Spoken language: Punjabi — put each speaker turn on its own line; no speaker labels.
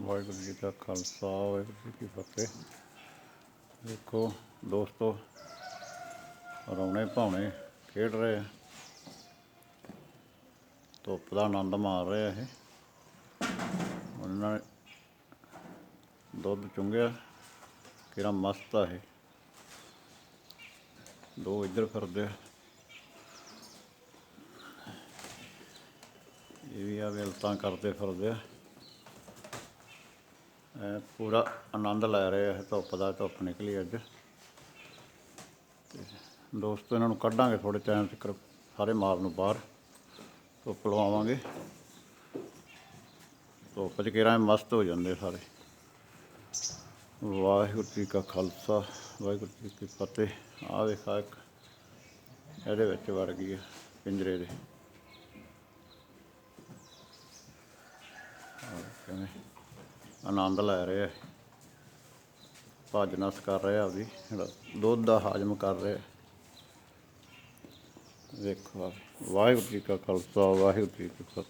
ਵਾਹਿਗੁਰੂ ਜੀ ਕਾ ਖਾਲਸਾ, ਵਾਹਿਗੁਰੂ ਜੀ ਕੀ ਫਤਿਹ। ਦੇਖੋ, ਦੋਸਤੋ, ਰੌਣੇ ਭਾਉਣੇ ਖੇਡ ਰਹੇ ਆ। ਧੁੱਪ ਦਾ ਆਨੰਦ ਮਾਰ ਰਹੇ ਆ ਇਹ। ਉਹਨਾਂ ਨੇ ਦੁੱਧ ਚੁੰਗਿਆ, ਕਿਹੜਾ ਮਸਤ ਆ ਇਹ। ਦੋ ਇੱਧਰ ਫਿਰਦੇ ਆ। ਇਹ ਵੀ ਆ ਵਿਲਤਾਂ ਕਰਦੇ ਫਿਰਦੇ ਆ। ਪੂਰਾ ਆਨੰਦ ਲੈ ਰਹੇ ਆ, ਇਹ ਧੁੱਪ ਦਾ, ਧੁੱਪ ਨਿਕਲੀ ਅੱਜ। ਤੇ ਦੋਸਤੋ, ਇਹਨਾਂ ਨੂੰ ਕੱਢਾਂਗੇ ਥੋੜੇ ਟਾਈਮ ਤੱਕ, ਸਾਰੇ ਮਾਲ ਨੂੰ ਬਾਹਰ। ਧੁੱਪ ਲਵਾਵਾਂਗੇ। ਧੁੱਪ 'ਚ ਕਿਹੜਾ ਮਸਤ ਹੋ ਜਾਂਦੇ ਸਾਰੇ। ਵਾਹਿਗੁਰੂ ਜੀ ਕਾ ਖਾਲਸਾ, ਵਾਹਿਗੁਰੂ ਜੀ ਕੀ ਫਤਿਹ। ਆਹ ਵੇਖਾ ਇੱਕ, ਇਹਦੇ ਵਿੱਚ ਵੜ ਗਈ ਹੈ ਪਿੰਜਰੇ ਦੇ। ਕਿਵੇਂ? ਆਨੰਦ ਲੈ ਰਹੇ ਆ। ਭੱਜ ਨਸ ਕਰ ਰਹੇ ਆ ਵੀ ਦੁੱਧ ਦਾ ਹਾਜ਼ਮ ਕਰ ਰਹੇ ਆ। ਵੇਖੋ ਵਾਹਿਗੁਰੂ ਜੀ ਕਾ ਖਾਲਸਾ, ਵਾਹਿਗੁਰੂ ਜੀ ਕੀ ਫਤਿਹ।